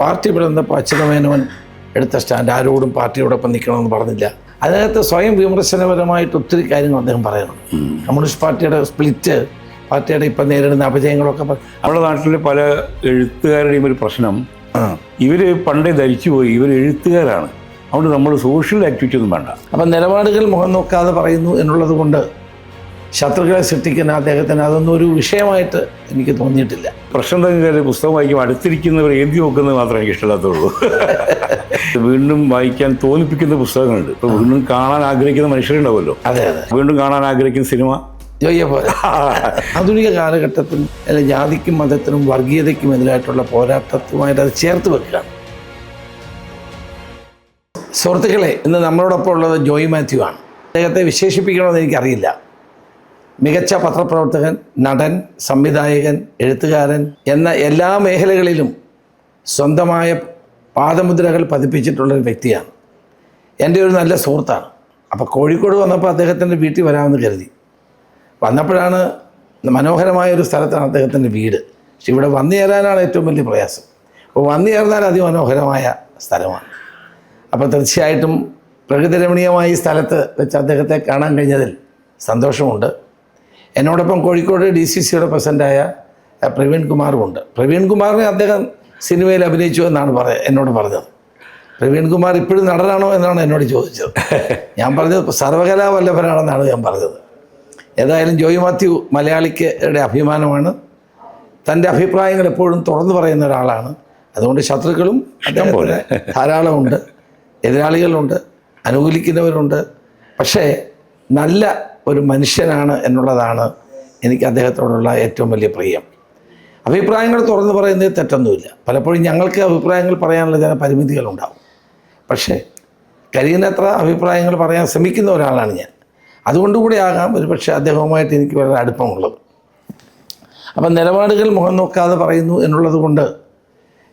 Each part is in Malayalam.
പാർട്ടി വിടുന്നപ്പോൾ അച്യുതമേനോൻ എടുത്ത സ്റ്റാൻഡ് ആരോടും പാർട്ടിയോടൊപ്പം നിൽക്കണമെന്ന് പറഞ്ഞില്ല. അതിനകത്ത് സ്വയം വിമർശനപരമായിട്ട് ഒത്തിരി കാര്യങ്ങൾ അദ്ദേഹം പറയുന്നുണ്ട്. കമ്മ്യൂണിസ്റ്റ് പാർട്ടിയുടെ സ്പ്ലിറ്റ് പാർട്ടിയുടെ ഇപ്പം നേരിടുന്ന അപജയങ്ങളൊക്കെ നമ്മുടെ നാട്ടിലെ പല എഴുത്തുകാരുടെയും ഒരു പ്രശ്നം ഇവർ പണ്ടേ ധരിച്ചു പോയി ഇവർ എഴുത്തുകാരാണ്. അതുകൊണ്ട് നമ്മൾ സോഷ്യൽ ആക്ടിവിറ്റി ഒന്നും വേണ്ട. അപ്പം നിലപാടുകൾ മുഖം നോക്കാതെ പറയുന്നു എന്നുള്ളത് കൊണ്ട് ശത്രുക്കളെ സൃഷ്ടിക്കുന്ന അദ്ദേഹത്തിന് അതൊന്നും ഒരു വിഷയമായിട്ട് എനിക്ക് തോന്നിയിട്ടില്ല. പ്രശ്നം തന്നെ പുസ്തകം വായിക്കും അടുത്തിരിക്കുന്നവർ എഴുതി നോക്കുന്നത് മാത്രമേ എനിക്ക് ഇഷ്ടമില്ലാത്തുള്ളൂ. വീണ്ടും വായിക്കാൻ തോന്നിപ്പിക്കുന്ന പുസ്തകങ്ങളുണ്ട്. ഇപ്പോൾ വീണ്ടും കാണാൻ ആഗ്രഹിക്കുന്ന മനുഷ്യരുണ്ടാവുമല്ലോ. അതെ അതെ. വീണ്ടും കാണാൻ ആഗ്രഹിക്കുന്ന സിനിമ. ആധുനിക കാലഘട്ടത്തിൽ അല്ലെ ജാതിക്കും മതത്തിനും വർഗീയതയ്ക്കും എതിരായിട്ടുള്ള പോരാട്ടത്തുമായിട്ട് അത് ചേർത്ത് വെക്കുകയാണ് സുഹൃത്തുക്കളെ ഇന്ന് നമ്മളോടൊപ്പം ഉള്ളത് ജോയി മാത്യു ആണ്. അദ്ദേഹത്തെ വിശേഷിപ്പിക്കണമെന്ന് എനിക്കറിയില്ല. മികച്ച പത്രപ്രവർത്തകൻ നടൻ സംവിധായകൻ എഴുത്തുകാരൻ എന്ന എല്ലാ മേഖലകളിലും സ്വന്തമായ പാദമുദ്രകൾ പതിപ്പിച്ചിട്ടുള്ളൊരു വ്യക്തിയാണ്. എന്റെ ഒരു നല്ല സുഹൃത്താണ്. അപ്പോൾ കോഴിക്കോട് വന്നപ്പോൾ അദ്ദേഹത്തിന്റെ വീട്ടിൽ വരാമെന്ന് കരുതി. വന്നപ്പോഴാണ് മനോഹരമായ ഒരു സ്ഥലത്താണ് അദ്ദേഹത്തിന്റെ വീട്. പക്ഷെ ഇവിടെ വന്നു ചേരാനാണ് ഏറ്റവും വലിയ പ്രയാസം. അപ്പോൾ വന്നു ചേർന്നാൽ അതിമനോഹരമായ സ്ഥലമാണ്. അപ്പോൾ തീർച്ചയായിട്ടും പ്രകൃതിരമണീയമായ ഈ സ്ഥലത്ത് വെച്ച് അദ്ദേഹത്തെ കാണാൻ കഴിഞ്ഞതിൽ സന്തോഷമുണ്ട്. എന്നോടൊപ്പം കോഴിക്കോട് ഡി സി സിയുടെ പ്രസിഡന്റായ പ്രവീൺ കുമാറുമുണ്ട് പ്രവീൺ കുമാറിനെ അദ്ദേഹം സിനിമയിൽ അഭിനയിച്ചു എന്നാണ് പറ എന്നോട് പറഞ്ഞത്. പ്രവീൺ കുമാർ ഇപ്പോഴും നടനാണോ എന്നാണ് എന്നോട് ചോദിച്ചത്. ഞാൻ പറഞ്ഞത് സർവകലാവല്ലഭനാണെന്നാണ് ഞാൻ പറഞ്ഞത്. ഏതായാലും ജോയ് മാത്യു മലയാളിക്കയുടെ അഭിമാനമാണ്. തന്റെ അഭിപ്രായങ്ങൾ എപ്പോഴും തുറന്നു പറയുന്ന ഒരാളാണ്. അതുകൊണ്ട് ശത്രുക്കളും അദ്ദേഹം പോലെ ധാരാളമുണ്ട്. എതിരാളികളുണ്ട്. അനുകൂലിക്കുന്നവരുണ്ട്. പക്ഷേ നല്ല ഒരു മനുഷ്യനാണ് എന്നുള്ളതാണ് എനിക്ക് അദ്ദേഹത്തോടുള്ള ഏറ്റവും വലിയ പ്രിയം. അഭിപ്രായങ്ങൾ തുറന്നു പറയുന്നത് തെറ്റൊന്നുമില്ല. പലപ്പോഴും ഞങ്ങൾക്ക് അഭിപ്രായങ്ങൾ പറയാനുള്ള ചില പരിമിതികളുണ്ടാവും. പക്ഷേ കഴിയുന്നത്ര അഭിപ്രായങ്ങൾ പറയാൻ ശ്രമിക്കുന്ന ഒരാളാണ് ഞാൻ. അതുകൊണ്ടുകൂടി ആകാം ഒരു പക്ഷേ അദ്ദേഹവുമായിട്ട് എനിക്ക് വളരെ അടുപ്പമുള്ളത്. അപ്പം നിലപാടുകൾ മുഖം നോക്കാതെ പറയുന്നു എന്നുള്ളത് കൊണ്ട്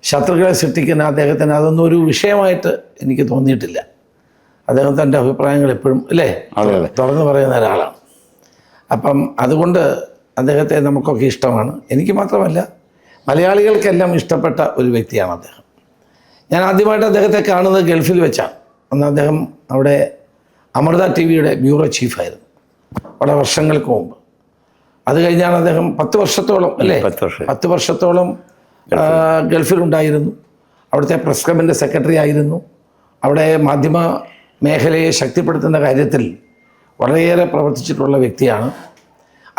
ശത്രുക്കളെ സൃഷ്ടിക്കുന്ന അദ്ദേഹത്തിന് അതൊന്നും ഒരു വിഷയമായിട്ട് എനിക്ക് തോന്നിയിട്ടില്ല. അദ്ദേഹം തന്റെ അഭിപ്രായങ്ങൾ എപ്പോഴും അല്ലേ. തുറന്നു പറയുന്ന ഒരാളാണ്. അപ്പം അതുകൊണ്ട് അദ്ദേഹത്തെ നമുക്കൊക്കെ ഇഷ്ടമാണ്. എനിക്ക് മാത്രമല്ല മലയാളികൾക്കെല്ലാം ഇഷ്ടപ്പെട്ട ഒരു വ്യക്തിയാണ് അദ്ദേഹം. ഞാൻ ആദ്യമായിട്ട് അദ്ദേഹത്തെ കാണുന്നത് ഗൾഫിൽ വെച്ചാണ്. അന്ന് അദ്ദേഹം അവിടെ അമൃത ടി വിയുടെ ബ്യൂറോ ചീഫായിരുന്നു. വളരെ വർഷങ്ങൾക്ക് മുമ്പ്. അത് കഴിഞ്ഞാണ് അദ്ദേഹം പത്ത് വർഷത്തോളം അല്ലേ? പത്ത് വർഷത്തോളം ഗൾഫിലുണ്ടായിരുന്നു. അവിടുത്തെ പ്രസ് ക്ലബിന്റെ സെക്രട്ടറി ആയിരുന്നു. അവിടെ മാധ്യമ മേഖലയെ ശക്തിപ്പെടുത്തുന്ന കാര്യത്തിൽ വളരെയേറെ പ്രവർത്തിച്ചിട്ടുള്ള വ്യക്തിയാണ്.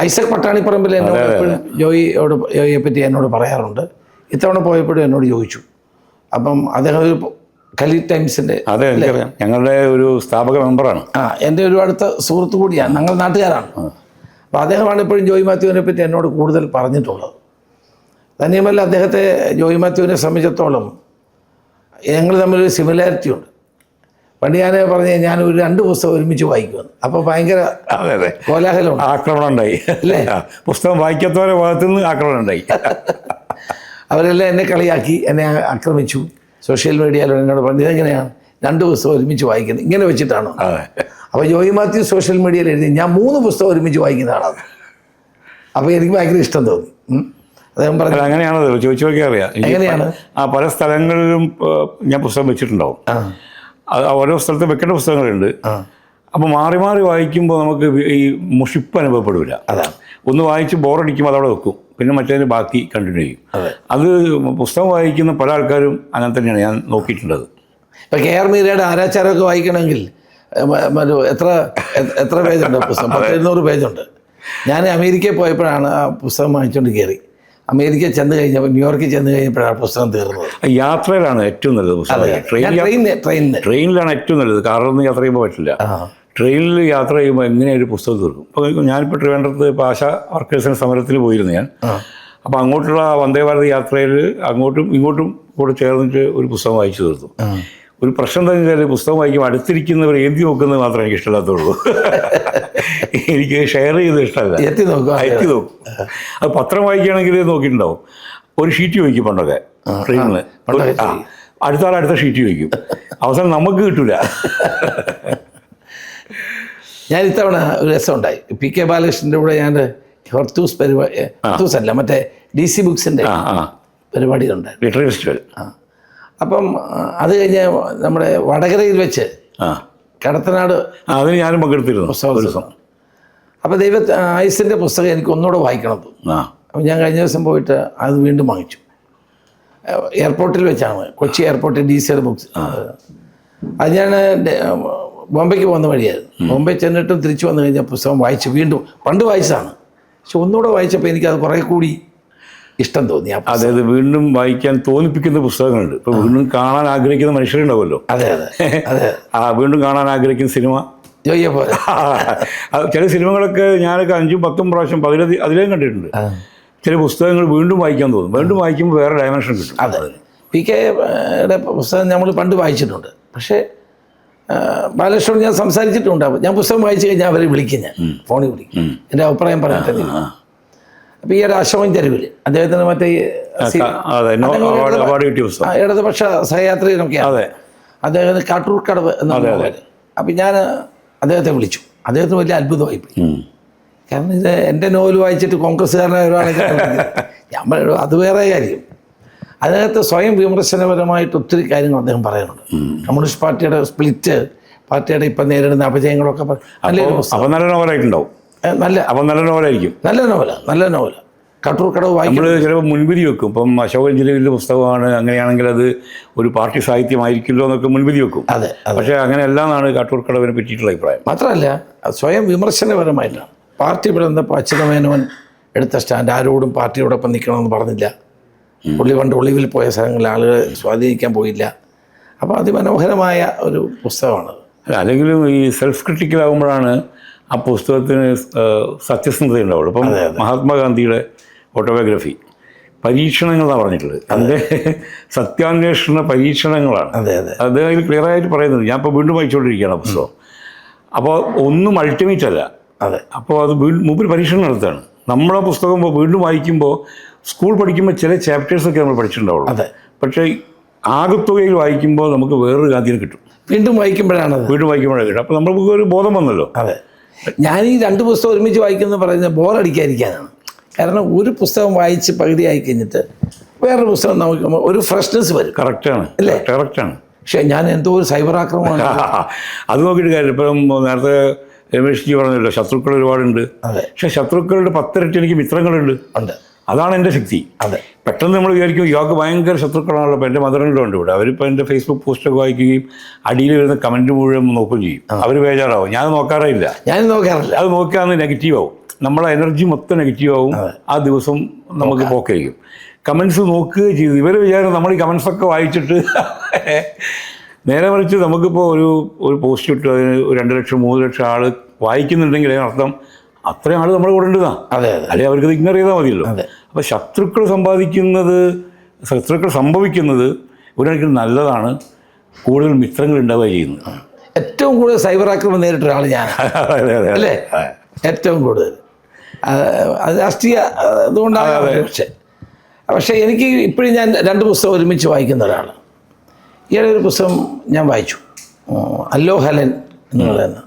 ഐസക് പട്ടാണിപ്പറമ്പിൽ എന്നോട് എപ്പോഴും ജോയിയോട് ജോയിയെ പറ്റി എന്നോട് പറയാറുണ്ട്. ഇത്തവണ പോയപ്പോഴും എന്നോട് ചോദിച്ചു. അപ്പം അദ്ദേഹം ഒരു കലി ടൈംസിന്റെ അതെ എനിക്കറിയാം. ഞങ്ങളുടെ ഒരു സ്ഥാപക മെമ്പറാണ്. ആ എന്റെ ഒരു അടുത്ത സുഹൃത്ത് കൂടിയാണ്. ഞങ്ങൾ നാട്ടുകാരാണ്. അപ്പോൾ അദ്ദേഹമാണ് ഇപ്പോഴും ജോയി മാത്യുവിനെ പറ്റി എന്നോട് കൂടുതൽ പറഞ്ഞിട്ടുള്ളത്. തന്നെയുമല്ല അദ്ദേഹത്തെ ജോയി മാത്യുവിനെ സംബന്ധിച്ചിടത്തോളം ഞങ്ങൾ തമ്മിലൊരു സിമിലാരിറ്റി ഉണ്ട്. പണ്ട് ഞാൻ പറഞ്ഞ ഞാൻ ഒരു രണ്ട് പുസ്തകം ഒരുമിച്ച് വായിക്കുമെന്ന് അപ്പോൾ ഭയങ്കര കോലാഹലമുണ്ട്. ആക്രമണം ഉണ്ടായി. അല്ലേ? പുസ്തകം വായിക്കാത്തവരെ ഭാഗത്തു നിന്ന് ആക്രമണം ഉണ്ടായി. അവരെല്ലാം എന്നെ കളിയാക്കി എന്നെ ആക്രമിച്ചു. സോഷ്യൽ മീഡിയയിൽ എന്നോട് പറഞ്ഞു ഇതെങ്ങനെയാണ്? രണ്ട് പുസ്തകം ഒരുമിച്ച് വായിക്കുന്നത്. ഇങ്ങനെ വെച്ചിട്ടാണോ? അപ്പോൾ ജോയി മാത്യു സോഷ്യൽ മീഡിയയിൽ എഴുതി ഞാൻ മൂന്ന് പുസ്തകം ഒരുമിച്ച് വായിക്കുന്ന ആളാണ് അപ്പോൾ എനിക്ക് ഭയങ്കര ഇഷ്ടം തോന്നി. അദ്ദേഹം പറഞ്ഞു അങ്ങനെയാണത്. ചോദിച്ചു നോക്കിയാൽ അറിയാം. എങ്ങനെയാണ്? ആ പല സ്ഥലങ്ങളിലും ഞാൻ പുസ്തകം വെച്ചിട്ടുണ്ടാവും. ഓരോ സ്ഥലത്ത് വെക്കേണ്ട പുസ്തകങ്ങളുണ്ട്. അപ്പോൾ മാറി മാറി വായിക്കുമ്പോൾ നമുക്ക് ഈ മുഷിപ്പ് അനുഭവപ്പെടില്ല അതാണ് ഒന്ന് വായിച്ച് ബോറടിക്കുമ്പോൾ അതവിടെ വെക്കും. പിന്നെ മറ്റേതിന് ബാക്കി കണ്ടിന്യൂ ചെയ്യും. അതെ. പുസ്തകം വായിക്കുന്ന പല ആൾക്കാരും അങ്ങനെ തന്നെയാണ് ഞാൻ നോക്കിയിട്ടുള്ളത്. ഇപ്പം കെ ആർ മീരയുടെ ആരാച്ചാരമൊക്കെ വായിക്കണമെങ്കിൽ എത്ര എത്ര പേജുണ്ട് പുസ്തകം? പത്ത് എഴുന്നൂറ് പേജുണ്ട്. ഞാൻ അമേരിക്കയിൽ പോയപ്പോഴാണ് ആ പുസ്തകം വാങ്ങിച്ചുകൊണ്ട് കയറി അമേരിക്കയിൽ ചെന്ന് കഴിഞ്ഞപ്പോൾ ന്യൂയോർക്കിൽ ചെന്ന് കഴിഞ്ഞപ്പോഴാണ് പുസ്തകം തീർന്നത്. യാത്രയിലാണ് ഏറ്റവും നല്ലത് പുസ്തകം. ട്രെയിൻ ട്രെയിനിലാണ് ഏറ്റവും നല്ലത്. കാറൊന്നും യാത്ര ചെയ്യുമ്പോൾ പറ്റില്ല. ട്രെയിനിൽ യാത്ര ചെയ്യുമ്പോൾ എങ്ങനെ ഒരു പുസ്തകം തീർക്കും? അപ്പോൾ ഞാനിപ്പോൾ ട്രിവാൻഡ്രത്ത് ഇപ്പോൾ വർക്കേഴ്സിന്റെ സമരത്തിൽ പോയിരുന്നു ഞാൻ. അപ്പോൾ അങ്ങോട്ടുള്ള വന്ദേ ഭാരത് യാത്രയിൽ അങ്ങോട്ടും ഇങ്ങോട്ടും കൂടെ ചേർന്നിട്ട് ഒരു പുസ്തകം വായിച്ചു തീർത്തു. ഒരു പ്രശ്നം എന്താ വെച്ചാൽ പുസ്തകം വായിക്കുമ്പോൾ അടുത്തിരിക്കുന്നവർ എഴുതി നോക്കുന്നത് മാത്രമേ എനിക്ക് ഇഷ്ടമില്ലാത്തുള്ളൂ. എനിക്ക് ഷെയർ ചെയ്ത് ഇഷ്ടമല്ല. എത്തി നോക്കും എത്തി നോക്കും. അത് പത്രം വായിക്കുകയാണെങ്കിൽ നോക്കിയിട്ടുണ്ടാവും. ഒരു ഷീറ്റ് ചോദിക്കും പണ്ടൊക്കെ ട്രെയിനിൽ ആ അടുത്ത ആൾ അടുത്ത ഷീറ്റ് ചോദിക്കും. അവസാനം നമുക്ക് കിട്ടൂല. ഞാൻ ഇത്തവണ ഒരു രസമുണ്ടായി പി കെ ബാലകൃഷ്ണന്റെ കൂടെ ഞാൻ ഹർത്തൂസ് പരിപാടി ഹർത്തൂസ് അല്ല മറ്റേ ഡി സി ബുക്സിന്റെ ആ ലിറ്ററി ലിറ്റററി ഫെസ്റ്റിവൽ ആ. അപ്പം അത് കഴിഞ്ഞ് നമ്മുടെ വടകരയിൽ വെച്ച് കടത്തനാട് അതിന് ഞാനും പങ്കെടുത്തിരുന്നു ഒരു ദിവസം അപ്പോൾ ദൈവ ആയുസിന്റെ പുസ്തകം എനിക്ക് ഒന്നുകൂടെ വായിക്കണം തോന്നി ആ. അപ്പോൾ ഞാൻ കഴിഞ്ഞ ദിവസം പോയിട്ട് അത് വീണ്ടും വാങ്ങിച്ചു. എയർപോർട്ടിൽ വെച്ചാണ് കൊച്ചി എയർപോർട്ടിൽ ഡി സിയുടെ ബുക്സ്. അത് ഞാൻ ബോംബെക്ക് പോകുന്ന വഴിയായിരുന്നു. ബോംബെ ചെന്നിട്ടും തിരിച്ചു വന്നു കഴിഞ്ഞാൽ പുസ്തകം വായിച്ച് വീണ്ടും പണ്ട് വായിച്ചതാണ്. പക്ഷെ ഒന്നുകൂടെ വായിച്ചപ്പോൾ എനിക്കത് കുറേ കൂടി ഇഷ്ടം തോന്നി അതെ അത് വീണ്ടും വായിക്കാൻ തോന്നിപ്പിക്കുന്ന പുസ്തകങ്ങളുണ്ട്. ഇപ്പൊ വീണ്ടും കാണാൻ ആഗ്രഹിക്കുന്ന മനുഷ്യരുണ്ടാവുമല്ലോ. അതെ അതെ അതെ. ആ വീണ്ടും കാണാൻ ആഗ്രഹിക്കുന്ന സിനിമ? ചില സിനിമകളൊക്കെ ഞാനൊക്കെ അഞ്ചും പത്തും പ്രാവശ്യം പതിലധി അതിലേയും കണ്ടിട്ടുണ്ട്. ചില പുസ്തകങ്ങൾ വീണ്ടും വായിക്കാൻ തോന്നും. വീണ്ടും വായിക്കുമ്പോൾ വേറെ ഡയമെൻഷൻ കിട്ടും. അതെ. പി കെ യുടെ പുസ്തകം നമ്മൾ പണ്ട് വായിച്ചിട്ടുണ്ട്. പക്ഷേ ബാലകൃഷ്ണനോട് ഞാൻ സംസാരിച്ചിട്ടുണ്ട്. ഞാൻ പുസ്തകം വായിച്ചു കഴിഞ്ഞാൽ അവരെ വിളിക്കും ഞാൻ. ഫോണിൽ വിളിക്കും. എന്റെ അഭിപ്രായം പറഞ്ഞിട്ട് അപ്പോൾ ഈ ഒരു അശോകൻ തെരുവിൽ അദ്ദേഹത്തിന് മറ്റേ ഇടതുപക്ഷ സഹയാത്രികനൊക്കെയാണ്. അതെ. അദ്ദേഹത്തിന് കാട്ടൂർ കടവ് എന്ന അപ്പം ഞാൻ അദ്ദേഹത്തെ വിളിച്ചു. അദ്ദേഹത്തിന് വലിയ അത്ഭുതമായി പോയി. കാരണം ഇത് എന്റെ നോവൽ വായിച്ചിട്ട് കോൺഗ്രസ്സുകാരനെ ഒരാളെ പറഞ്ഞു അത് വേറെ കാര്യം. അതിനകത്ത് സ്വയം വിമർശനപരമായിട്ട് ഒത്തിരി കാര്യങ്ങൾ അദ്ദേഹം പറയുന്നുണ്ട് കമ്മ്യൂണിസ്റ്റ് പാർട്ടിയുടെ സ്പ്ലിറ്റ് പാർട്ടിയുടെ ഇപ്പം നേരിടുന്ന അപജയങ്ങളൊക്കെ നല്ലൊരു നോവലായിട്ടുണ്ടാവും. നല്ല അപ്പം നല്ല നോവലായിരിക്കും. നല്ല നോവല നല്ല നോവല. കട്ടൂർ കടവ് വായിക്കും നമ്മൾ ചിലപ്പോൾ മുൻവിധി വെക്കും. ഇപ്പം അശോകൻ ജില്ലയിലെ പുസ്തകമാണ് അങ്ങനെയാണെങ്കിൽ അത് ഒരു പാർട്ടി സാഹിത്യമായിരിക്കില്ലോ എന്നൊക്കെ മുൻവിധി വെക്കും. അതെ പക്ഷേ അങ്ങനെയല്ല എന്നാണ് കടവിനെ പറ്റിയിട്ടുള്ള അഭിപ്രായം. മാത്രമല്ല സ്വയം വിമർശനപരമായിട്ടാണ്. പാർട്ടി ഇവിടെ നിന്നപ്പോൾ അച്യുതമേനോൻ എടുത്ത സ്റ്റാൻഡ് ആരോടും പാർട്ടിയോടൊപ്പം നിൽക്കണമെന്ന് പറഞ്ഞില്ല. പുള്ളി പണ്ട് ഒളിവിൽ പോയ സ്ഥലങ്ങളിൽ ആളുകൾ സ്വാധീനിക്കാൻ പോയില്ല. അപ്പോൾ അതിമനോഹരമായ ഒരു പുസ്തകമാണ് അല്ല, അല്ലെങ്കിലും ഈ സെൽഫ് ക്രിട്ടിക്കൽ ആകുമ്പോഴാണ് ആ പുസ്തകത്തിന് സത്യസന്ധത ഉണ്ടാവുള്ളൂ അപ്പം മഹാത്മാഗാന്ധിയുടെ ഓട്ടോബയോഗ്രഫി പരീക്ഷണങ്ങളാണ് പറഞ്ഞിട്ടുള്ളത്. അതിന്റെ സത്യാന്വേഷണ പരീക്ഷണങ്ങളാണ്. അതെ അതെ. അത് അതിൽ ക്ലിയർ ആയിട്ട് പറയുന്നത്. ഞാൻ ഇപ്പോൾ വീണ്ടും വായിച്ചുകൊണ്ടിരിക്കുകയാണ് പുസ്തകം. അപ്പോൾ ഒന്നും അൾട്ടിമേറ്റ് അല്ല അതെ. അപ്പോൾ അത് മുമ്പിൽ പരീക്ഷണം നടത്തുകയാണ്. നമ്മളെ പുസ്തകം വീണ്ടും വായിക്കുമ്പോൾ സ്കൂൾ പഠിക്കുമ്പോൾ ചില ചാപ്റ്റേഴ്സൊക്കെ നമ്മൾ പഠിച്ചിട്ടുണ്ടാവുള്ളൂ. അതെ. പക്ഷേ ആകത്തുകയിൽ വായിക്കുമ്പോൾ നമുക്ക് വേറൊരു ഗാന്ധിനെ കിട്ടും. വീണ്ടും വായിക്കുമ്പോഴാണ് വീണ്ടും വായിക്കുമ്പോഴാണ് കിട്ടും അപ്പോൾ നമ്മൾക്ക് ഒരു ബോധം വന്നല്ലോ. അതെ. ഞാൻ ഈ രണ്ട് പുസ്തകം ഒരുമിച്ച് വായിക്കുന്നത് പറയുന്നത് ബോറടിക്കാതിരിക്കാനാണ്. കാരണം ഒരു പുസ്തകം വായിച്ച് പകുതിയായി കഴിഞ്ഞിട്ട് വേറൊരു പുസ്തകം നമുക്ക് ഒരു ഫ്രഷ്നെസ് വരും. കറക്റ്റാണ്. അല്ലേ? കറക്റ്റാണ്. പക്ഷേ ഞാൻ എന്തോ ഒരു സൈബർ ആക്രമണം അത് നോക്കിയിട്ട് കാര്യം ഇപ്പം നേരത്തെ രമേഷ് ജി പറഞ്ഞല്ലോ ശത്രുക്കൾ ഒരുപാടുണ്ട്. അതെ. പക്ഷേ ശത്രുക്കളുടെ പത്തിരട്ടി എനിക്ക് മിത്രങ്ങളുണ്ട്. ഉണ്ട്. അതാണ് എന്റെ ശക്തി. അതെ. പെട്ടെന്ന് നമ്മൾ വിചാരിക്കും ഇയാൾക്ക് ഭയങ്കര ശത്രുക്കളാണല്ലോ. എന്റെ മദറിന്റെ ഉണ്ട് ഇവിടെ. അവരിപ്പോൾ എന്റെ ഫേസ്ബുക്ക് പോസ്റ്റൊക്കെ വായിക്കുകയും അടിയിൽ വരുന്ന കമന്റ് മുഴുവൻ നോക്കുകയും ചെയ്യും. അവർ ബേജാറാവും. ഞാൻ നോക്കാറില്ല ഞാൻ നോക്കാറില്ല. അത് നോക്കിയാൽ നെഗറ്റീവ് ആവും നമ്മളെ എനർജി മൊത്തം നെഗറ്റീവ് ആവും ആ ദിവസം നമുക്ക് പോക്കായിരിക്കും. കമൻസ് നോക്കുകയും ചെയ്തു. ഇവർ വിചാരം നമ്മൾ ഈ കമൻസൊക്കെ വായിച്ചിട്ട് നേരെ മറിച്ച് നമുക്കിപ്പോൾ ഒരു ഒരു പോസ്റ്റ് ഇട്ട് അതിന് രണ്ട് ലക്ഷം മൂന്ന് ലക്ഷം ആൾ വായിക്കുന്നുണ്ടെങ്കിൽ അതിനർത്ഥം അത്രയും ആൾ നമ്മുടെ കൂടെ ഉണ്ടെന്നാണ് അതെ അതെ. അല്ലെങ്കിൽ അവർക്ക് ഇഗ്നോർ ചെയ്താൽ മതിയല്ലോ. അതെ. അപ്പോൾ ശത്രുക്കൾ സമ്പാദിക്കുന്നത് ശത്രുക്കൾ സംഭവിക്കുന്നത് ഒരു കണക്കിന് നല്ലതാണ്. കൂടുതൽ മിത്രങ്ങൾ ഉണ്ടാവുക ചെയ്യുന്നത്. ഏറ്റവും കൂടുതൽ സൈബർ ആക്രമണം നേരിട്ട ഒരാൾ ഞാൻ. അല്ലേ? ഏറ്റവും കൂടുതൽ. അത് രാഷ്ട്രീയ അതുകൊണ്ടാണ് പക്ഷേ. പക്ഷേ എനിക്ക് ഇപ്പോഴും ഞാൻ രണ്ട് പുസ്തകം ഒരുമിച്ച് വായിക്കുന്ന ഒരാളാണ് ഈയിടെ ഒരു പുസ്തകം ഞാൻ വായിച്ചു. അല്ലോ ഹലൻ എന്ന് പറയുന്ന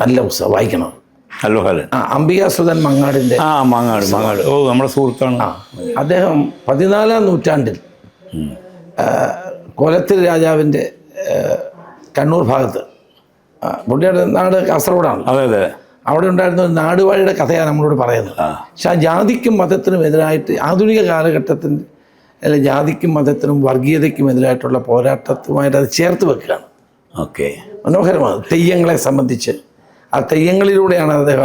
നല്ല പുസ്തകം. വായിക്കണം? ഹലോ ഹലൻ ആ അംബികാസുധൻ മങ്ങാടിന്റെ ആ മങ്ങാട് മങ്ങാട്. ഓ നമ്മുടെ സുഹൃത്താണ്. ആ അദ്ദേഹം പതിനാലാം നൂറ്റാണ്ടിൽ കൊലത്തിൽ രാജാവിന്റെ കണ്ണൂർ ഭാഗത്ത് പുള്ളിയുടെ നാട് കാസർഗോഡാണ്. അതെ അതെ. അവിടെ ഉണ്ടായിരുന്ന ഒരു നാടുവാഴിയുടെ കഥയാണ് നമ്മളോട് പറയുന്നത്. പക്ഷെ ആ ജാതിക്കും മതത്തിനും എതിരായിട്ട് ആധുനിക കാലഘട്ടത്തിന്റെ അല്ലെ ജാതിക്കും മതത്തിനും വർഗീയതയ്ക്കും എതിരായിട്ടുള്ള പോരാട്ടത്തുമായിട്ട് അത് ചേർത്ത് വെക്കുകയാണ്. ഓക്കെ. മനോഹരമാണ് തെയ്യങ്ങളെ സംബന്ധിച്ച്. ആ തെയ്യങ്ങളിലൂടെയാണ് അദ്ദേഹം.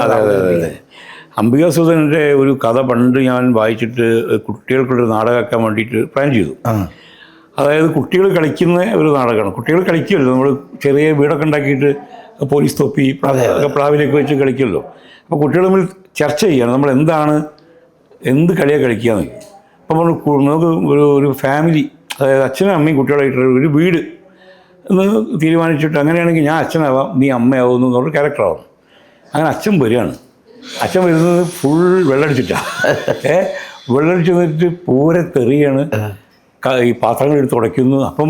അംബികാസുധന്റെ ഒരു കഥ പണ്ട് ഞാൻ വായിച്ചിട്ട് കുട്ടികൾക്കുള്ളൊരു നാടകമാക്കാൻ വേണ്ടിയിട്ട് പ്ലാൻ ചെയ്തു. അതായത് കുട്ടികൾ കളിക്കുന്ന ഒരു നാടകമാണ്. കുട്ടികൾ കളിക്കുമല്ലോ നമ്മൾ ചെറിയ വീടൊക്കെ ഉണ്ടാക്കിയിട്ട് പോലീസ് തൊപ്പി പ്ലാവിലേക്ക് വെച്ച് കളിക്കുമല്ലോ അപ്പോൾ കുട്ടികൾ തമ്മിൽ ചർച്ച ചെയ്യണം. നമ്മൾ എന്താണ് എന്ത് കളിയാണ് കളിക്കുകയെന്ന് അപ്പോൾ നമ്മൾ നമുക്ക് ഒരു ഒരു ഫാമിലി അതായത് അച്ഛനും അമ്മയും കുട്ടികളായിട്ടുള്ള ഒരു വീട് എന്ന് തീരുമാനിച്ചിട്ട് അങ്ങനെയാണെങ്കിൽ ഞാൻ അച്ഛനാവാം നീ അമ്മയാവുന്നു എന്നുള്ള ക്യാരക്ടറാവും അങ്ങനെ അച്ഛൻ വരികയാണ്. അച്ഛൻ വരുന്നത് ഫുൾ വെള്ളടിച്ചിട്ടാണ് ഏ? വെള്ളടിച്ച് നിന്നിട്ട് പൂരെ തെറിയാണ്. ഈ പാത്രങ്ങൾ എടുത്ത് ഉടയ്ക്കുന്നു. അപ്പം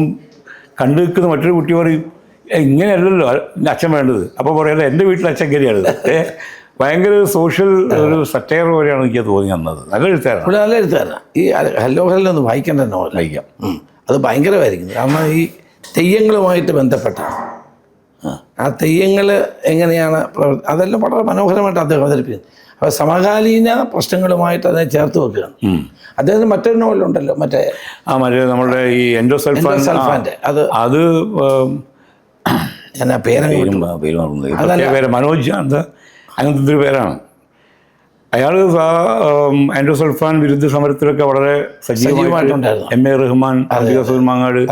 കണ്ടു നിൽക്കുന്ന മറ്റൊരു കുട്ടി പറയും "ഏ, ഇങ്ങനെയല്ലല്ലോ അച്ഛൻ വേണ്ടത്. അപ്പോൾ പറയാതെ എന്റെ വീട്ടിൽ അച്ഛൻ കയറിയാണ് ഏ? ഭയങ്കര സോഷ്യൽ ഒരു സറ്റയർ പോലെയാണ് എനിക്ക് തോന്നി വന്നത് നല്ല പുള്ളി നല്ല എഴുത്തുകാരനാണ് ഈ ഹലോ ഹലോ ഒന്ന് വായിക്കേണ്ട നോവൽ വായിക്കാം. അത് ഭയങ്കരമായിരിക്കും കാരണം ഈ തെയ്യങ്ങളുമായിട്ട് ബന്ധപ്പെട്ട ആ തെയ്യങ്ങൾ എങ്ങനെയാണ് അതെല്ലാം വളരെ മനോഹരമായിട്ട് അദ്ദേഹം അവതരിപ്പിക്കുന്നത് അപ്പോൾ സമകാലീന പ്രശ്നങ്ങളുമായിട്ട് അതിനെ ചേർത്ത് വെക്കുകയാണ്. അദ്ദേഹത്തിന് മറ്റൊരു നോവലുണ്ടല്ലോ മറ്റേ ആ മറ്റേ നമ്മുടെ ഈ എൻഡോ സൽഫാന്റെ അത് അത് ഞാൻ ആ പേരും പേര് മനോജ് അങ്ങനത്തെ ഒരു പേരാണ്. അയാൾ ആൻഡോസൾഫാൻ വിരുദ്ധ സമരത്തിലൊക്കെ വളരെ സജീവമായിട്ട് സജീവമായിട്ടുണ്ടായിരുന്നു. എം എ റഹ്മാൻ അബ്ദുൽ മാങ്ങാട്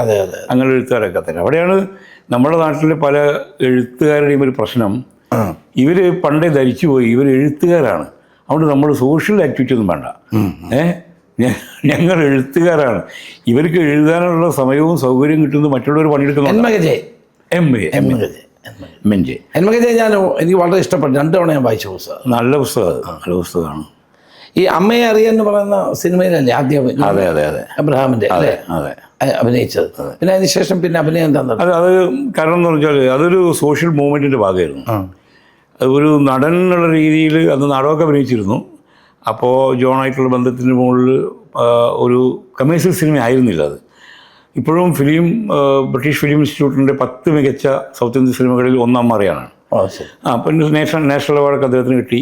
അങ്ങനെ എഴുത്തുകാരൊക്കെ തന്നെ. അവിടെയാണ് നമ്മുടെ നാട്ടിലെ പല എഴുത്തുകാരുടെയും ഒരു പ്രശ്നം. ഇവർ ഇവർ പണ്ടേ ധരിച്ചു പോയി ഇവർ എഴുത്തുകാരാണ്. അതുകൊണ്ട് നമ്മൾ സോഷ്യൽ ആക്ടിവിറ്റി ഒന്നും വേണ്ട. ഏ? ഞ- ഞങ്ങൾ എഴുത്തുകാരാണ്. ഇവർക്ക് എഴുതാനുള്ള സമയവും സൗകര്യവും കിട്ടുന്നത് മറ്റുള്ളവർ പണിയെടുക്കുന്നു M A M Enmakaje N J Enmakaje ഞാൻ എനിക്ക് വളരെ ഇഷ്ടപ്പെട്ടു. രണ്ടു തവണ ഞാൻ വായിച്ച പുസ്തകം. നല്ല പുസ്തകം. നല്ല പുസ്തകമാണ്. ഈ അമ്മയെ അറിയാൻ എന്ന് പറയുന്ന സിനിമയിലല്ലേ ആദ്യം അതെ അതെ അതെ. അബ്രഹാമിന്റെ അതെ അതെ. അഭിനയിച്ചത്. പിന്നെ അതിനുശേഷം പിന്നെ അഭിനയം എന്താ അത് അത് കാരണം എന്ന് പറഞ്ഞാൽ അതൊരു സോഷ്യൽ മൂവ്മെന്റിന്റെ ഭാഗമായിരുന്നു. അത് ഒരു നടൻ എന്നുള്ള രീതിയിൽ അന്ന് നാടകമൊക്കെ അഭിനയിച്ചിരുന്നു. അപ്പോൾ ജോണായിട്ടുള്ള ബന്ധത്തിന്റെ മുകളിൽ ഒരു കമേഴ്സ്യൽ സിനിമ ആയിരുന്നില്ല അത്. ഇപ്പോഴും ഫിലിം ബ്രിട്ടീഷ് ഫിലിം ഇൻസ്റ്റിറ്റ്യൂട്ടിന്റെ പത്ത് മികച്ച സൗത്ത് ഇന്ത്യൻ സിനിമകളിൽ ഒന്നാം മറിയാണ്. അപ്പം നാഷണൽ നാഷണൽ അവാർഡൊക്കെ അദ്ദേഹത്തിന് കിട്ടി.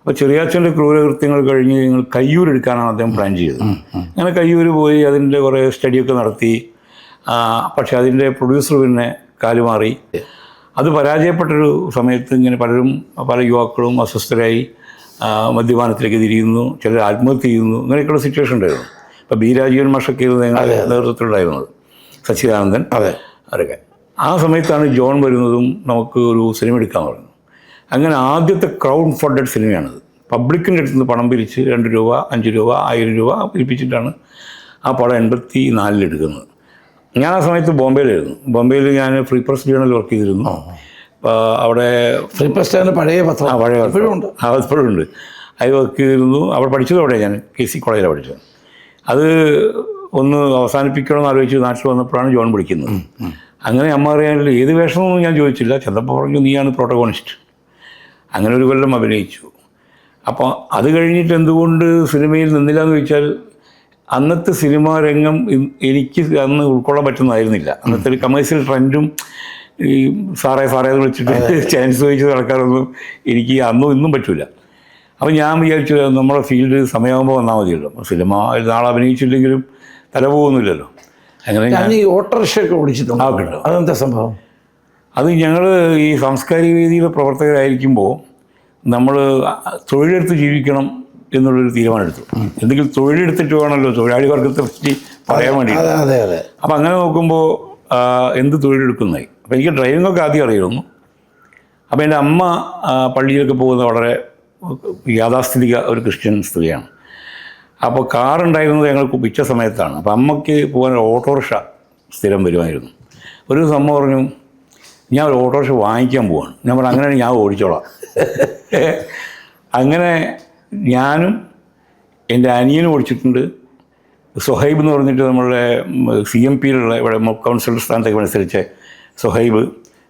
അപ്പോൾ ചെറിയാച്ചന്റെ ക്രൂരകൃത്യങ്ങൾ കഴിഞ്ഞ് നിങ്ങൾ കയ്യൂർ എടുക്കാനാണ് അദ്ദേഹം പ്ലാൻ ചെയ്തത്. അങ്ങനെ കയ്യൂർ പോയി അതിന്റെ കുറേ സ്റ്റഡിയൊക്കെ നടത്തി. പക്ഷേ അതിന്റെ പ്രൊഡ്യൂസർ പിന്നെ കാലുമാറി. അത് പരാജയപ്പെട്ടൊരു സമയത്ത് ഇങ്ങനെ പലരും പല യുവാക്കളും അസ്വസ്ഥരായി മദ്യപാനത്തിലേക്ക് തിരിയുന്നു ചിലർ ആത്മഹത്യ ചെയ്യുന്നു അങ്ങനെയൊക്കെയുള്ള സിറ്റുവേഷൻ ഉണ്ടായിരുന്നു. ഇപ്പോൾ ബി രാജീവൻ ഞങ്ങളുടെ നേതൃത്വത്തിലുണ്ടായിരുന്നത്. സച്ചിദാനന്ദൻ അതെ. അവരൊക്കെ ആ സമയത്താണ് ജോൺ വരുന്നതും നമുക്ക് ഒരു സിനിമ എടുക്കാൻ പറഞ്ഞു അങ്ങനെ ആദ്യത്തെ ക്രൗഡ് ഫണ്ടഡ് സിനിമയാണിത്. പബ്ലിക്കിന്റെ അടുത്ത് നിന്ന് പണം പിരിച്ച് രണ്ട് രൂപ അഞ്ച് രൂപ ആയിരം രൂപ പിരിപ്പിച്ചിട്ടാണ് ആ പടം എൺപത്തി നാലിലെടുക്കുന്നത് ഞാൻ ആ സമയത്ത് ബോംബെയിലായിരുന്നു. ബോംബെയിൽ ഞാൻ ഫ്രീ പ്രസ് ജേണൽ വർക്ക് ചെയ്തിരുന്നു. അപ്പോൾ അവിടെ ഫ്രീ പ്രസ് പഴയ പത്രം. പഴയ ഇപ്പോഴും ഉണ്ട്. ആ ഇപ്പോഴും ഉണ്ട്. അത് വർക്ക് ചെയ്തിരുന്നു. അവിടെ പഠിച്ചത് അവിടെ ഞാൻ കെ സി കോളേജിലാണ് പഠിച്ചത്. അത് ഒന്ന് അവസാനിപ്പിക്കണമെന്ന് ആലോചിച്ച് നാട്ടിൽ വന്നപ്പോഴാണ് ജോൺ വിളിക്കുന്നത്. അങ്ങനെ അമ്മ അറിയാനില്ല ഏത് വേഷമൊന്നും ഞാൻ ചോദിച്ചില്ല. ചെന്നപ്പോൾ പറഞ്ഞു നീയാണ് പ്രോട്ടഗോണിസ്റ്റ് അങ്ങനെ ഒരു കൊല്ലം അഭിനയിച്ചു. അപ്പോൾ അത് കഴിഞ്ഞിട്ട് എന്തുകൊണ്ട് സിനിമയിൽ നിന്നില്ല എന്ന് ചോദിച്ചാൽ അന്നത്തെ സിനിമാ രംഗം എനിക്ക് അന്ന് ഉൾക്കൊള്ളാൻ പറ്റുന്നതായിരുന്നില്ല. അന്നത്തെ ഒരു കമേഴ്സ്യൽ ട്രെൻഡും ഈ സാറേ സാറേ എന്ന് വിളിച്ചിട്ട് ചാൻസ് ചോദിച്ച് നടക്കാറൊന്നും എനിക്ക് അന്നും ഇന്നും പറ്റില്ല അപ്പോൾ ഞാൻ വിചാരിച്ചു നമ്മുടെ ഫീൽഡ് സമയമാകുമ്പോൾ വന്നാൽ മതിയല്ലോ. അപ്പോൾ സിനിമ നാളെ അഭിനയിച്ചില്ലെങ്കിലും തല പോകുന്നില്ലല്ലോ അങ്ങനെ ഞാൻ ഈ ഓട്ടോറിക്ഷ ഒക്കെ ഓടിച്ചിട്ടുണ്ട്. ആ, കേട്ടോ. അതെന്താ സംഭവം? അത് ഞങ്ങൾ ഈ സാംസ്കാരിക വേദിയിലെ പ്രവർത്തകരായിരിക്കുമ്പോൾ നമ്മൾ തൊഴിലെടുത്ത് ജീവിക്കണം എന്നുള്ളൊരു തീരുമാനമെടുത്തു. എന്തെങ്കിലും തൊഴിലെടുത്തിട്ട് വേണമല്ലോ തൊഴിലാളി വർഗത്തെ പറ്റി പറയാൻ വേണ്ടി അതെ അതെ അതെ. അപ്പം അങ്ങനെ നോക്കുമ്പോൾ എന്ത് തൊഴിലെടുക്കുന്നതായി? അപ്പോൾ എനിക്ക് ഡ്രൈവിംഗ് ഒക്കെ ആദ്യം അറിയുന്നു അപ്പോൾ എന്റെ അമ്മ പള്ളിയിലൊക്കെ പോകുന്ന വളരെ യാഥാസ്ഥിതിക ഒരു ക്രിസ്ത്യൻ സ്ത്രീയാണ്. അപ്പോൾ കാർ ഉണ്ടായിരുന്നത് ഞങ്ങൾ പിച്ച സമയത്താണ്. അപ്പോൾ അമ്മയ്ക്ക് പോകാൻ ഓട്ടോറിക്ഷ സ്ഥിരം വരുമായിരുന്നു. ഒരു ദിവസം അമ്മ പറഞ്ഞു ഞാൻ ഒരു ഓട്ടോറിക്ഷ വാങ്ങിക്കാൻ പോവാണ്. ഞാൻ പറഞ്ഞു അങ്ങനെ ഞാൻ ഓടിച്ചോളാം. അങ്ങനെ ഞാനും എന്റെ അനിയനും ഓടിച്ചിട്ടുണ്ട്. സുഹൈബ് എന്ന് പറഞ്ഞിട്ട് നമ്മളുടെ സി എം പിയിലുള്ള ഇവിടെ കൗൺസിലർ സ്ഥാനത്തേക്ക് മത്സരിച്ച സുഹൈബ്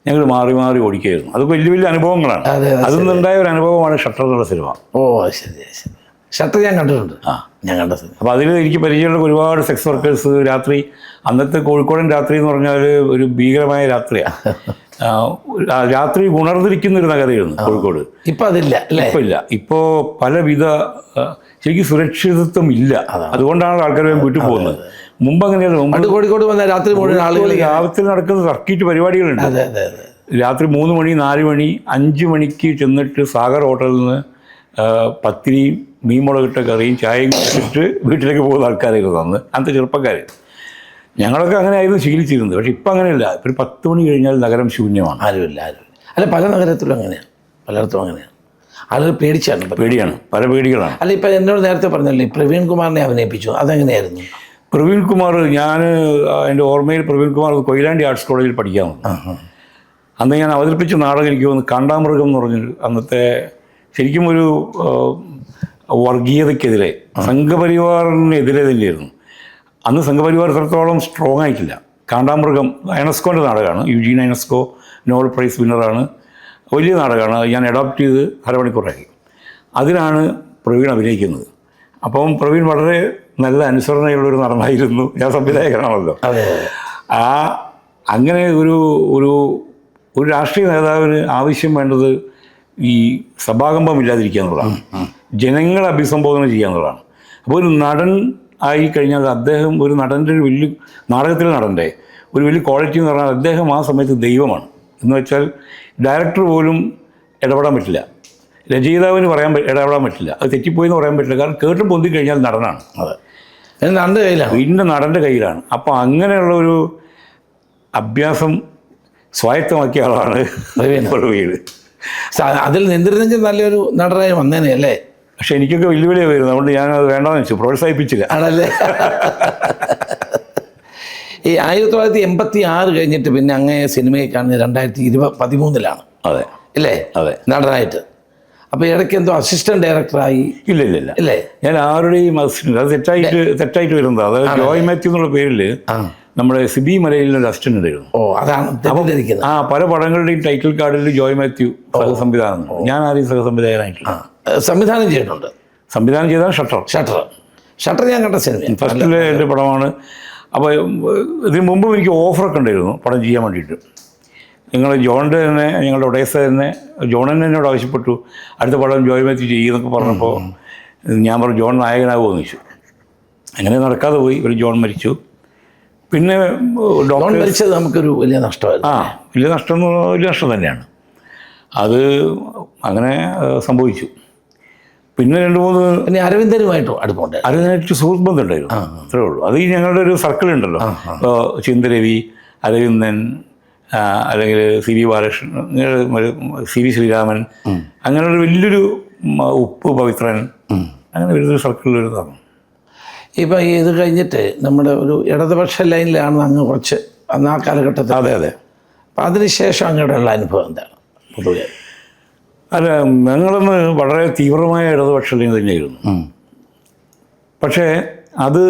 ഞങ്ങൾ മാറി മാറി ഓടിക്കുകയായിരുന്നു. അത് വലിയ വലിയ അനുഭവങ്ങളാണ്. അതെ, അതെ, അതിൽ നിന്നുണ്ടായ ഒരു അനുഭവമാണ് ഷട്ടർ എന്നുള്ള സിനിമ. ഓ ശരി ശരി. ഷട്ടർ ഞാൻ കണ്ടിട്ടുണ്ട്. ആ. ഞാൻ കണ്ട സിനിമ. അപ്പോൾ അതിൽ എനിക്ക് പരിചയമുള്ള ഒരുപാട് സെക്സ് വർക്കേഴ്സ് രാത്രി അന്നത്തെ കോഴിക്കോടൻ രാത്രി എന്ന് പറഞ്ഞാൽ ഒരു ഭീകരമായ രാത്രിയാണ് രാത്രി ഉണർന്നിരിക്കുന്ന ഒരു നഗരമായിരുന്നു കോഴിക്കോട്. ഇപ്പൊ അതില്ല ഇപ്പം ഇല്ല. ഇപ്പോൾ പലവിധ ശരിക്കും സുരക്ഷിതത്വം ഇല്ല. അതുകൊണ്ടാണ് ആൾക്കാർ വീട്ടിൽ പോകുന്നത്. മുമ്പ് അങ്ങനെയല്ല കോഴിക്കോട് വന്ന രാത്രി മുഴുവൻ ആളുകൾ രാവിലെ നടക്കുന്ന സർക്കിറ്റ് പരിപാടികളുണ്ട്. അതെ അതെ അതെ. രാത്രി മൂന്ന് മണി നാല് മണി അഞ്ച് മണിക്ക് ചെന്നിട്ട് സാഗർ ഹോട്ടലിൽ നിന്ന് പത്തിരിയും മീൻ മുളകിട്ട കറിയും ചായയും കുടിച്ചിട്ട് വീട്ടിലേക്ക് പോകുന്ന ആൾക്കാരായിരുന്നു അന്ന് അന്നത്തെ ചെറുപ്പക്കാർ ഞങ്ങളൊക്കെ അങ്ങനെ ആയിരുന്നു ശീലിച്ചിരുന്നത്. പക്ഷെ ഇപ്പം അങ്ങനെയല്ല. ഇപ്പം ഒരു പത്ത് മണി കഴിഞ്ഞാൽ നഗരം ശൂന്യമാണ്. ആരുമില്ല ആരുമില്ല. അല്ല പല നഗരത്തിലും അങ്ങനെയാണ്. പലയിടത്തും അങ്ങനെയാണ്. ആളുകൾ പേടിച്ചാണ്. പേടിയാണ്. പല പേടികളാണ്. അല്ല ഇപ്പം എന്നോട് നേരത്തെ പറഞ്ഞല്ലേ പ്രവീൺ കുമാറിനെ അഭിനയിപ്പിച്ചു. അതെങ്ങനെയായിരുന്നു? പ്രവീൺ കുമാർ ഞാൻ എന്റെ ഓർമ്മയിൽ പ്രവീൺ കുമാർ കൊയിലാണ്ടി ആർട്സ് കോളേജിൽ പഠിക്കാൻ വന്നു അന്ന് ഞാൻ അവതരിപ്പിച്ച നാടകം എനിക്ക് തോന്നുന്നു കാണ്ടാമൃഗം എന്ന് പറഞ്ഞൊരു അന്നത്തെ ശരിക്കും ഒരു വർഗീയതയ്ക്കെതിരെ സംഘപരിവാറിനെതിരെ തന്നെയായിരുന്നു. അന്ന് സംഘപരിവാർ ഇത്രത്തോളം സ്ട്രോങ് ആയിട്ടില്ല. കാണ്ടാമൃഗം അയനസ്കോന്റെ നാടകമാണ്. യുജീൻ അയനസ്കോ നോബൽ പ്രൈസ് വിന്നറാണ്. വലിയ നാടകമാണ്. ഞാൻ അഡോപ്റ്റ് ചെയ്ത് അരമണിക്കൂറായി. അതിനാണ് പ്രവീൺ അഭിനയിക്കുന്നത്. അപ്പം പ്രവീൺ വളരെ നല്ല അനുസരണയുള്ളൊരു നടനായിരുന്നു. ഞാൻ സംവിധായകനാണല്ലോ. ആ അങ്ങനെ ഒരു ഒരു ഒരു രാഷ്ട്രീയ നേതാവിന് ആവശ്യം വേണ്ടത് ഈ സഭാകമ്പം ഇല്ലാതിരിക്കുക എന്നുള്ളതാണ്. ജനങ്ങളെ അഭിസംബോധന ചെയ്യുക എന്നുള്ളതാണ്. അപ്പോൾ ഒരു നടൻ ആയി കഴിഞ്ഞാൽ അദ്ദേഹം ഒരു നടന്റെ ഒരു വലിയ നാടകത്തിലെ നടന്റെ ഒരു വലിയ ക്വാളിറ്റി എന്ന് പറഞ്ഞാൽ അദ്ദേഹം ആ സമയത്ത് ദൈവമാണ്. എന്ന് വെച്ചാൽ ഡയറക്ടർ പോലും ഇടപെടാൻ പറ്റില്ല. രചയിതാവിന് പറയാൻ ഇടപെടാൻ പറ്റില്ല. അത് തെറ്റിപ്പോയി എന്ന് പറയാൻ പറ്റില്ല. കാരണം കേട്ട് പൊന്തി കഴിഞ്ഞാൽ നടനാണ്. അതെ. നടന്റെ കയ്യിലാണ് പിന്നെ നടന്റെ കയ്യിലാണ്. അപ്പോൾ അങ്ങനെയുള്ള ഒരു അഭ്യാസം സ്വായത്തമാക്കിയ ആളാണ് അതിൽ നിന്നിരുന്നെങ്കിൽ നല്ലൊരു നടനായി വന്നേനെ അല്ലേ? പക്ഷെ എനിക്കൊക്കെ വെല്ലുവിളിയാണ് വരുന്നത്. അതുകൊണ്ട് ഞാൻ അത് വേണ്ടെന്ന് വെച്ചു. പ്രോത്സാഹിപ്പിച്ചില്ല. ആണല്ലേ? ഈ ആയിരത്തി തൊള്ളായിരത്തി എൺപത്തി ആറ് കഴിഞ്ഞിട്ട് പിന്നെ അങ്ങേ സിനിമയെ കാണുന്നത് രണ്ടായിരത്തി ഇരുപത് പതിമൂന്നിലാണ്. അതെ. അല്ലേ അതെ. നടനായിട്ട്. അപ്പോൾ ഇടയ്ക്ക് എന്തോ അസിസ്റ്റന്റ് ഡയറക്ടറായി ഇല്ല ഇല്ല ഇല്ല. ഇല്ലേ? ഞാൻ ആരുടെയും അസിസ്റ്റന്റ് അത് തെറ്റായിട്ട് തെറ്റായിട്ട് വരുന്നത്. അതായത് ജോയ് മാത്യു എന്നുള്ള പേരിൽ നമ്മുടെ സിബി മലയിലെ ഒരു അസിസ്റ്റന്റ് ഉണ്ടായിരുന്നു. ഓ അതാണ് ആ പല പടങ്ങളുടെയും ടൈറ്റിൽ കാർഡിൽ ജോയ് മാത്യു സഹസംവിധാനം. ഞാൻ ആദ്യം സഹസംവിധായകനായിട്ടില്ല സംവിധാനം ചെയ്തിട്ടുണ്ട്. സംവിധാനം ചെയ്താൽ ഷട്ടർ. ഷട്ടർ. ഷട്ടർ ഞാൻ കണ്ട സിനിമ ഫസ്റ്റിലെ എന്റെ പടമാണ്. അപ്പോൾ ഇതിന് മുമ്പും എനിക്ക് ഓഫറൊക്കെ ഉണ്ടായിരുന്നു പടം ചെയ്യാൻ വേണ്ടിയിട്ട്. നിങ്ങൾ ജോണിന്റെ തന്നെ ഞങ്ങളുടെ ഉടയസ്ഥ തന്നെ ജോണൻ എന്നോട് ആവശ്യപ്പെട്ടു. അടുത്ത പടം ജോയ് മാത്യു ചെയ്യുന്നൊക്കെ പറഞ്ഞപ്പോൾ ഞാൻ പറഞ്ഞു ജോൺ നായകനാകുമെന്ന് ചോദിച്ചു. അങ്ങനെ നടക്കാതെ പോയി ഒരു ജോൺ മരിച്ചു. പിന്നെ ഡോക്ടർ മരിച്ചത് നമുക്കൊരു വലിയ നഷ്ടമായിരുന്നു. ആ വലിയ നഷ്ടം എന്ന് വലിയ നഷ്ടം തന്നെയാണ്. അത് അങ്ങനെ സംഭവിച്ചു. പിന്നെ രണ്ട് മൂന്ന് പിന്നെ അരവിന്ദനുമായിട്ടും അടുപ്പമുണ്ട്. അരവിന്ദനായിട്ട് സുഹൃത്ത് ബന്ധം ഉണ്ടായിരുന്നു അത്രേ ഉള്ളൂ. അത് ഈ ഞങ്ങളുടെ ഒരു സർക്കിൾ ഉണ്ടല്ലോ ഇപ്പോൾ ചിന്തരവി അരവിന്ദൻ അല്ലെങ്കിൽ സി വി ബാലകൃഷ്ണൻ ഒരു സി വി ശ്രീരാമൻ അങ്ങനെ ഒരു വലിയൊരു ഉപ്പ് പവിത്രൻ അങ്ങനെ വലിയൊരു സർക്കിളിൽ വരുന്നതാണ് ഇപ്പം ഇത് കഴിഞ്ഞിട്ട് നമ്മുടെ ഒരു ഇടതുപക്ഷ ലൈനിലാണ് അങ്ങ് കുറച്ച് അന്ന് ആ കാലഘട്ടത്തിൽ. അതെ അതെ. അപ്പം അതിനുശേഷം അങ്ങോട്ടുള്ള അനുഭവം എന്താണ്? പൊതുവെ. അല്ല ഞങ്ങളൊന്ന് വളരെ തീവ്രമായ ഇടതുപക്ഷ ലൈൻ തന്നെയായിരുന്നു. പക്ഷേ അത്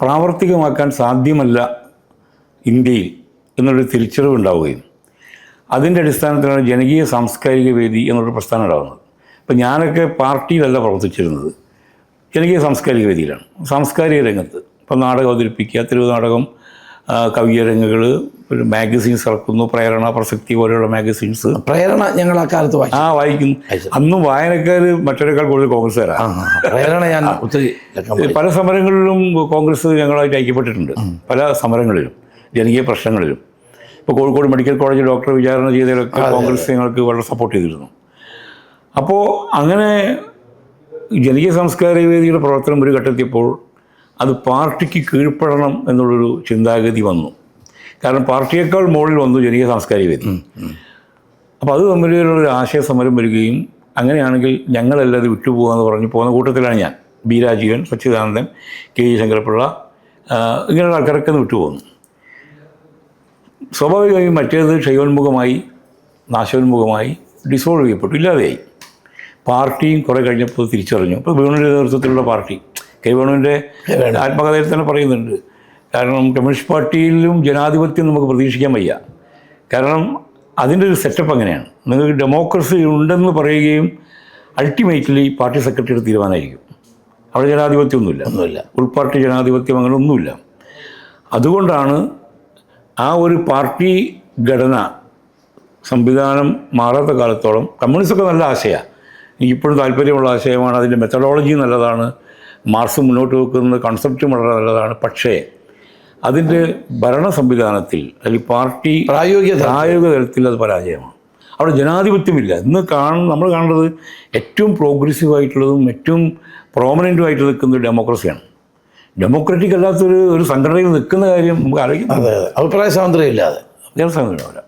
പ്രാവർത്തികമാക്കാൻ സാധ്യമല്ല ഇന്ത്യയിൽ. എന്നുള്ളൊരു തിരിച്ചറിവ് ഉണ്ടാവുകയും അതിന്റെ അടിസ്ഥാനത്തിലാണ് ജനകീയ സാംസ്കാരിക വേദി എന്നൊരു പ്രസ്ഥാനം ഉണ്ടാകുന്നത്. അപ്പം ഞാനൊക്കെ പാർട്ടിയിലല്ല പ്രവർത്തിച്ചിരുന്നത്. ജനകീയ സാംസ്കാരിക വേദിയിലാണ്. സാംസ്കാരിക രംഗത്ത്. ഇപ്പം നാടകം അവതരിപ്പിക്കുക തെരുവ് നാടകം കവിയരങ്ങുകൾ പിന്നെ മാഗസീൻസ് ഇറക്കുന്നു പ്രേരണ പ്രസക്തി പോലെയുള്ള മാഗസീൻസ്. പ്രേരണ ഞങ്ങൾ ആ കാലത്ത് വായിക്കും ആ വായിക്കുന്നു. അന്നും വായനക്കാർ മറ്റൊരാൾ കൂടുതൽ കോൺഗ്രസ്സുകാരാണ് പ്രേരണ ഞാൻ ഒത്തിരി പല സമരങ്ങളിലും കോൺഗ്രസ് ഞങ്ങളായിട്ട് ഐക്യപ്പെട്ടിട്ടുണ്ട്. പല സമരങ്ങളിലും ജനകീയ പ്രശ്നങ്ങളിലും. ഇപ്പോൾ കോഴിക്കോട് മെഡിക്കൽ കോളേജ് ഡോക്ടർ വിചാരണ ചെയ്തതിലൊക്കെ കോൺഗ്രസ് ഞങ്ങൾക്ക് വളരെ സപ്പോർട്ട് ചെയ്തിരുന്നു. അപ്പോൾ അങ്ങനെ ജനകീയ സാംസ്കാരിക വേദിയുടെ പ്രവർത്തനം ഒരു ഘട്ടത്തിയപ്പോൾ അത് പാർട്ടിക്ക് കീഴ്പ്പെടണം എന്നുള്ളൊരു ചിന്താഗതി വന്നു. കാരണം പാർട്ടിയേക്കാൾ മുകളിൽ വന്നു ജനകീയ സാംസ്കാരിക വേദി അപ്പോൾ അത് തമ്മിലുള്ള ആശയ സമരം വരികയും അങ്ങനെയാണെങ്കിൽ ഞങ്ങളെല്ലാം അത് വിട്ടുപോകാന്ന് പറഞ്ഞ് പോകുന്ന കൂട്ടത്തിലാണ് ഞാൻ. B Rajeevan Sachidanandan K G Sankara Pillai ഇങ്ങനെയുള്ള ആൾക്കാരൊക്കെ ഒന്ന് വിട്ടുപോകുന്നു സ്വാഭാവികമായും മറ്റേത് ക്ഷയോന്മുഖമായി നാശോന്മുഖമായി ഡിസോൾവ് ചെയ്യപ്പെട്ടു ഇല്ലാതെയായി. പാർട്ടിയും കുറേ കഴിഞ്ഞപ്പോൾ തിരിച്ചറിഞ്ഞു. ഇപ്പോൾ വേണുവിന്റെ നേതൃത്വത്തിലുള്ള പാർട്ടി കെ വേണുവിന്റെ ആത്മകഥയിൽ തന്നെ പറയുന്നുണ്ട്. കാരണം കമ്മ്യൂണിസ്റ്റ് പാർട്ടിയിലും ജനാധിപത്യം നമുക്ക് പ്രതീക്ഷിക്കാൻ വയ്യ. കാരണം അതിന്റെ ഒരു സെറ്റപ്പ് അങ്ങനെയാണ്. നിങ്ങൾക്ക് ഡെമോക്രസി ഉണ്ടെന്ന് പറയുകയും അൾട്ടിമേറ്റ്ലി പാർട്ടി സെക്രട്ടറിയുടെ തീരുമാനമായിരിക്കും. അവിടെ ജനാധിപത്യമൊന്നുമില്ല ഒന്നുമില്ല. ഉൾപാർട്ടി ജനാധിപത്യം അങ്ങനെ ഒന്നുമില്ല. അതുകൊണ്ടാണ് ആ ഒരു പാർട്ടി ഘടന സംവിധാനം മാറാത്ത കാലത്തോളം കമ്മ്യൂണിസ്റ്റൊക്കെ നല്ല ആശയമാണ് എനിക്കിപ്പോഴും താല്പര്യമുള്ള ആശയമാണ് അതിന്റെ മെത്തഡോളജി നല്ലതാണ്. മാർസ് മുന്നോട്ട് വെക്കുന്ന കൺസെപ്റ്റും വളരെ നല്ലതാണ്. പക്ഷേ അതിന്റെ ഭരണ സംവിധാനത്തിൽ അല്ലെങ്കിൽ പാർട്ടി പ്രായോഗിക പ്രായോഗിക തലത്തിൽ അത് പരാജയമാണ്. അവിടെ ജനാധിപത്യമില്ല. ഇന്ന് കാണ നമ്മൾ കാണുന്നത് ഏറ്റവും പ്രോഗ്രസീവായിട്ടുള്ളതും ഏറ്റവും പ്രോമനന്റുമായിട്ട് നിൽക്കുന്ന നിൽക്കുന്നത് ഡെമോക്രസിയാണ് ഡെമോക്രാറ്റിക് അല്ലാത്തൊരു ഒരു സംഘടനയിൽ നിൽക്കുന്ന കാര്യം നമുക്ക് അറിയിക്കും അതെ അതെ. അഭിപ്രായ സ്വാതന്ത്ര്യം ഇല്ലാതെ. ജനസംഘടന